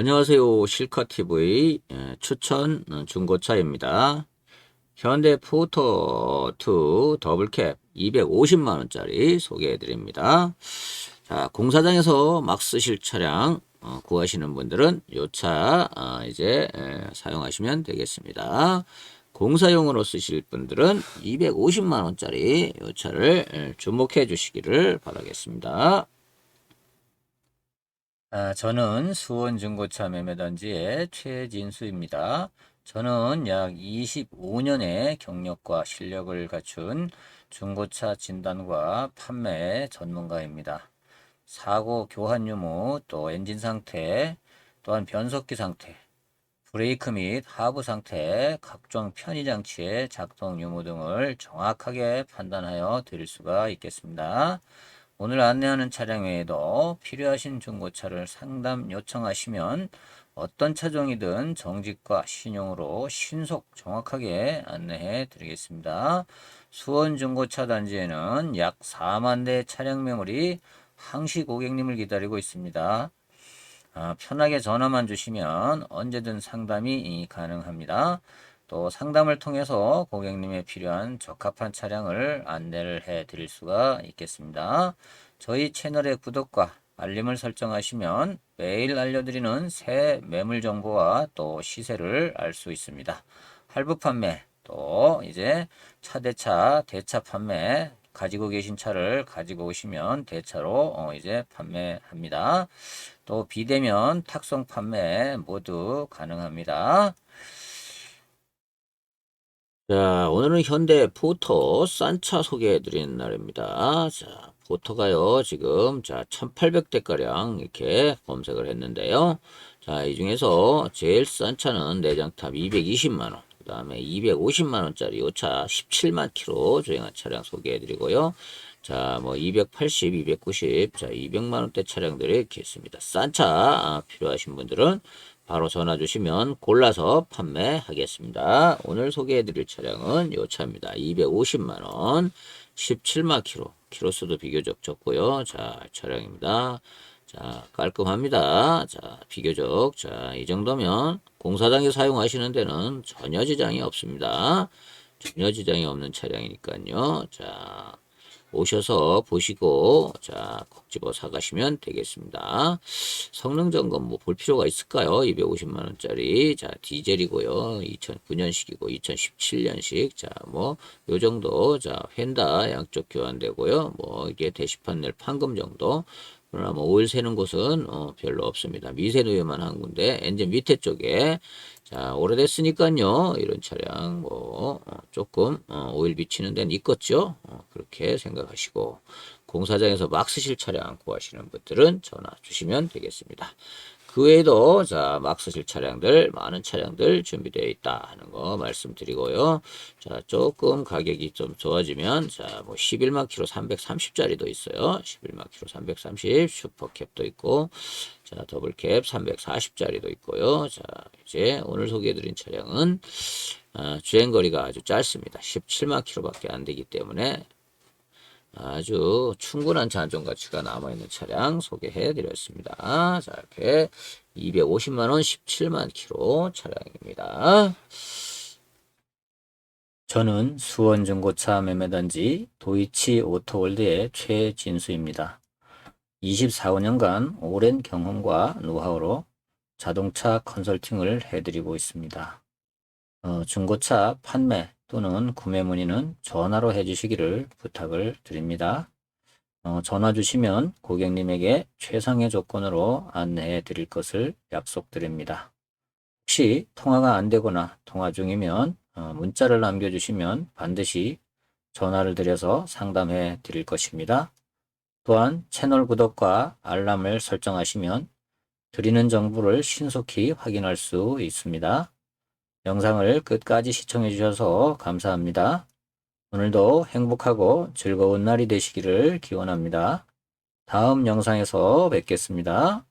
안녕하세요. 실카TV 예, 추천 어, 중고차입니다. 현대 포터 2 더블캡 250만원짜리 소개해드립니다. 자, 공사장에서 막 쓰실 차량 어, 구하시는 분들은 요차 어, 이제 에, 사용하시면 되겠습니다. 공사용으로 쓰실 분들은 250만원짜리 요 차를 에, 주목해 주시기를 바라겠습니다. 아, 저는 수원 중고차 매매단지의 최진수입니다. 저는 약 25년의 경력과 실력을 갖춘 중고차 진단과 판매 전문가입니다. 사고 교환 유무, 또 엔진 상태, 또한 변속기 상태, 브레이크 및 하부 상태, 각종 편의 장치의 작동 유무 등을 정확하게 판단하여 드릴 수가 있겠습니다. 오늘 안내하는 차량 외에도 필요하신 중고차를 상담 요청하시면 어떤 차종이든 정직과 신용으로 신속 정확하게 안내해 드리겠습니다. 수원 중고차 단지에는 약 4만 대 차량 매물이 항시 고객님을 기다리고 있습니다. 아, 편하게 전화만 주시면 언제든 상담이 가능합니다. 또 상담을 통해서 고객님의 필요한 적합한 차량을 안내를 해 드릴 수가 있겠습니다. 저희 채널의 구독과 알림을 설정하시면 매일 알려드리는 새 매물 정보와 또 시세를 알 수 있습니다. 할부 판매, 또 이제 차대차, 대차 판매, 가지고 계신 차를 가지고 오시면 대차로 어 이제 판매합니다. 또 비대면 탁송 판매 모두 가능합니다. 자, 오늘은 현대 포터 싼차 소개해 드리는 날입니다. 자, 포터가요, 지금, 자, 1800대가량 이렇게 검색을 했는데요. 자, 이 중에서 제일 싼 차는 내장탑 220만원, 그 다음에 250만원짜리 이차 17만 킬로 주행한 차량 소개해 드리고요. 자, 뭐, 280, 290, 자, 200만원대 차량들이 이렇게 있습니다. 싼 차 필요하신 분들은 바로 전화 주시면 골라서 판매하겠습니다. 오늘 소개해 드릴 차량은 이 차입니다. 250만원, 17만 킬로, 키로수도 비교적 적고요. 자, 차량입니다. 자, 깔끔합니다. 자, 비교적. 자, 이 정도면 공사장에 사용하시는 데는 전혀 지장이 없습니다. 전혀 지장이 없는 차량이니까요. 자, 오셔서 보시고 자 콕 집어 사가시면 되겠습니다. 성능 점검 뭐 볼 필요가 있을까요? 250만 원짜리 자 디젤이고요. 2009년식이고 2017년식 자 뭐 요 정도 자 휀다 양쪽 교환되고요. 뭐 이게 대시판 낼 판금 정도 그러나 뭐 오일 새는 곳은 어, 별로 없습니다. 미세누유만 한 군데 엔진 밑에 쪽에 자 오래됐으니까요 이런 차량 뭐 어, 조금 어, 오일 비치는 데는 있겠죠. 어, 그렇게 생각하시고 공사장에서 막 쓰실 차량 구하시는 분들은 전화 주시면 되겠습니다. 그 외에도 자, 막 쓰실 차량들, 많은 차량들 준비되어 있다 하는 거 말씀드리고요. 자, 조금 가격이 좀 좋아지면 자, 뭐 11만 킬로 330짜리도 있어요. 11만 킬로 330 슈퍼캡도 있고 자, 더블캡 340짜리도 있고요. 자, 이제 오늘 소개해 드린 차량은 아, 주행 거리가 아주 짧습니다. 17만 킬로밖에 안 되기 때문에 아주 충분한 잔존 가치가 남아있는 차량 소개해 드렸습니다. 자, 이렇게 250만원 17만 킬로 차량입니다. 저는 수원 중고차 매매단지 도이치 오토월드의 최진수입니다. 24년간 오랜 경험과 노하우로 자동차 컨설팅을 해드리고 있습니다. 어, 중고차 판매 또는 구매 문의는 전화로 해주시기를 부탁을 드립니다. 어, 전화 주시면 고객님에게 최상의 조건으로 안내해 드릴 것을 약속드립니다. 혹시 통화가 안 되거나 통화 중이면 어, 문자를 남겨주시면 반드시 전화를 드려서 상담해 드릴 것입니다. 또한 채널 구독과 알람을 설정하시면 드리는 정보를 신속히 확인할 수 있습니다. 영상을 끝까지 시청해 주셔서 감사합니다. 오늘도 행복하고 즐거운 날이 되시기를 기원합니다. 다음 영상에서 뵙겠습니다.